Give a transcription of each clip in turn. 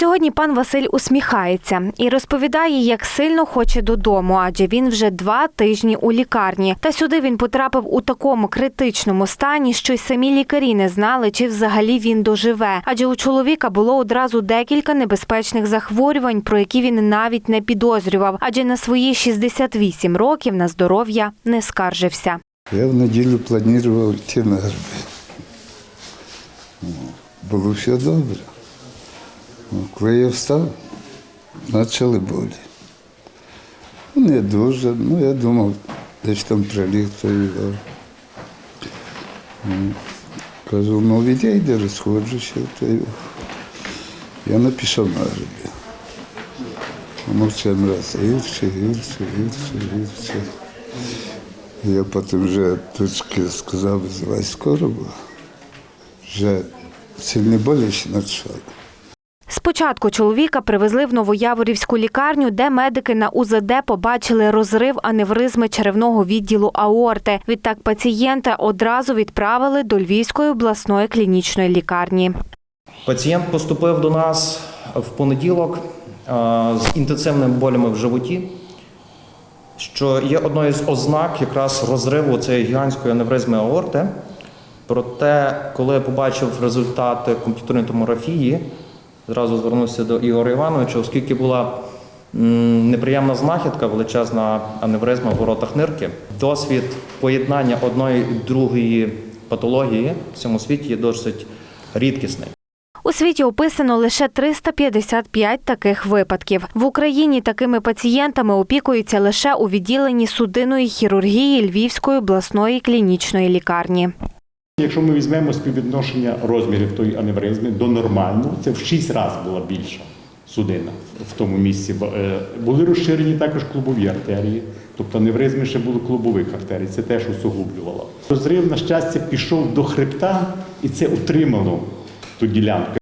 Сьогодні пан Василь усміхається і розповідає, як сильно хоче додому, адже він вже два тижні у лікарні. Та сюди він потрапив у такому критичному стані, що й самі лікарі не знали, чи взагалі він доживе. Адже у чоловіка було одразу декілька небезпечних захворювань, про які він навіть не підозрював, адже на свої 68 років на здоров'я не скаржився. Я в неділю планував йти на гриби. Було все добре. Коли я встав, почали болі. Не дуже, ну я думав, десь там приліг, то його. Ну, Кажу, ну відійди, розходжуся, то. Я не пішов на гриби. Воно чим раз гірше, гірше, гірше, гірше. Я потім вже точки сказав, визивай скоро, вже сильні болі ще почали. Спочатку чоловіка привезли в Новояворівську лікарню, де медики на УЗД побачили розрив аневризми черевного відділу аорти. Відтак пацієнта одразу відправили до Львівської обласної клінічної лікарні. Пацієнт поступив до нас в понеділок з інтенсивними болями в животі, що є одною з ознак якраз розриву цієї гігантської аневризми аорти. Проте, коли побачив результати комп'ютерної томографії, зразу звернувся до Ігоря Івановича, оскільки була неприємна знахідка, величезна аневризма в воротах нирки. Досвід поєднання одної і другої патології в цьому світі є досить рідкісний. У світі описано лише 355 таких випадків. В Україні такими пацієнтами опікуються лише у відділенні судинної хірургії Львівської обласної клінічної лікарні. Якщо ми візьмемо співвідношення розмірів тої аневризми до нормального, це в 6 разів була більша судина в тому місці. Е, Були розширені також клубові артерії, тобто аневризми ще були клубових артерій, це теж усугублювало. Розрив, на щастя, пішов до хребта і це утримало ту ділянку.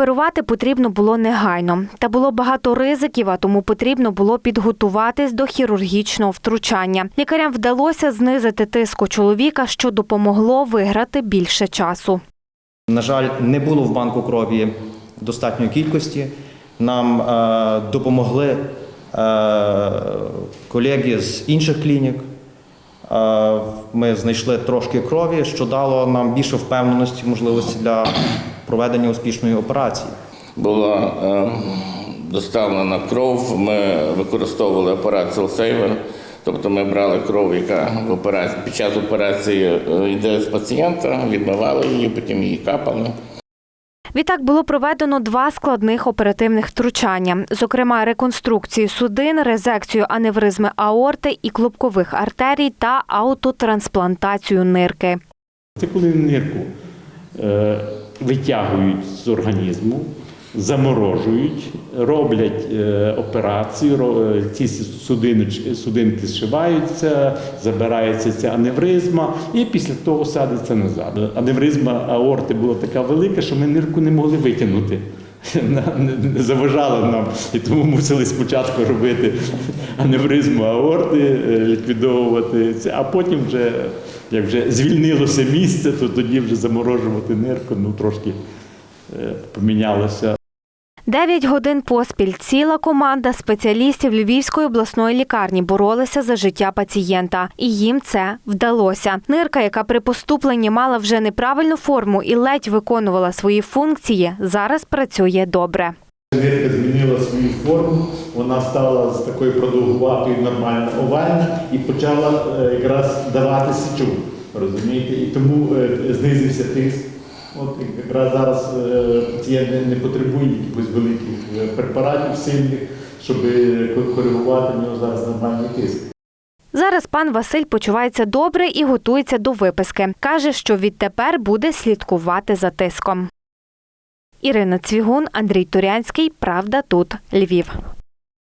Оперувати потрібно було негайно, та було багато ризиків, а тому потрібно було підготуватись до хірургічного втручання. Лікарям вдалося знизити тиск у чоловіка, що допомогло виграти більше часу. На жаль, не було в банку крові достатньої кількості. Нам е, допомогли е, колеги з інших клінік. Е, ми знайшли трошки крові, що дало нам більше впевненості, можливості для проведення успішної операції. була е, доставлена кров. Ми використовували апарат Селсейвер. Тобто ми брали кров, яка в операції, під час операції е, йде з пацієнта, відмивали її, потім її капали. Відтак було проведено два складних оперативних втручання, зокрема реконструкцію судин, резекцію аневризми аорти і клубкових артерій та аутотрансплантацію нирки. Це коли нирку е, витягують з організму, заморожують, роблять е, операцію, ро- е, ці судиночки, судинки зшиваються, забирається ця аневризма, і після того садиться назад. Аневризма аорти була така велика, що ми нирку не могли витягнути. Не- заважала нам, і тому мусили спочатку робити аневризму аорти, е, ліквідовувати це, а потім вже, як вже звільнилося місце, то тоді вже заморожувати нирку, ну трошки помінялося. Дев'ять годин поспіль ціла команда спеціалістів Львівської обласної лікарні боролися за життя пацієнта, і їм це вдалося. Нирка, яка при поступленні мала вже неправильну форму і ледь виконувала свої функції, зараз працює добре. Нирка змінила свою форму, вона стала з такої продовгуватої, нормально овальна і почала е, якраз давати сечу. Розумієте? І тому е, знизився тиск. От якраз зараз е, пацієнт не- потребує якихось великих е, препаратів сильних, щоб е, коригувати в нього зараз нормальний тиск. Зараз пан Василь почувається добре і готується до виписки. Каже, що відтепер буде слідкувати за тиском. Ірина Цвігун, Андрій Турянський. Правда тут Львів.